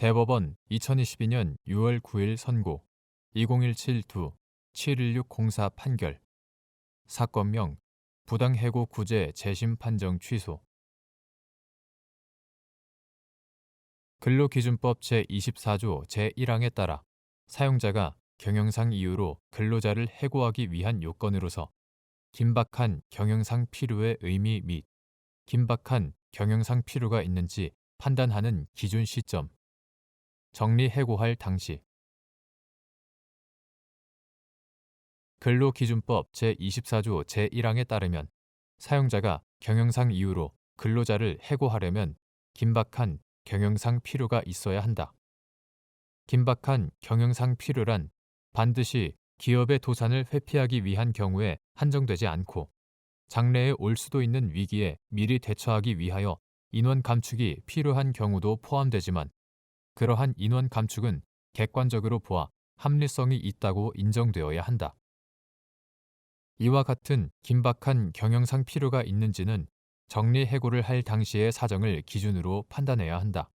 대법원 2022년 6월 9일 선고. 2017-2 71604 판결. 사건명 부당해고 구제 재심 판정 취소. 근로기준법 제24조 제1항에 따라 사용자가 경영상 이유로 근로자를 해고하기 위한 요건으로서 긴박한 경영상 필요의 의미 및 긴박한 경영상 필요가 있는지 판단하는 기준 시점 정리해고할 당시 근로기준법 제24조 제1항에 따르면 사용자가 경영상 이유로 근로자를 해고하려면 긴박한 경영상 필요가 있어야 한다. 긴박한 경영상 필요란 반드시 기업의 도산을 회피하기 위한 경우에 한정되지 않고 장래에 올 수도 있는 위기에 미리 대처하기 위하여 인원 감축이 필요한 경우도 포함되지만 그러한 인원 감축은 객관적으로 보아 합리성이 있다고 인정되어야 한다. 이와 같은 긴박한 경영상 필요가 있는지는 정리 해고를 할 당시의 사정을 기준으로 판단해야 한다.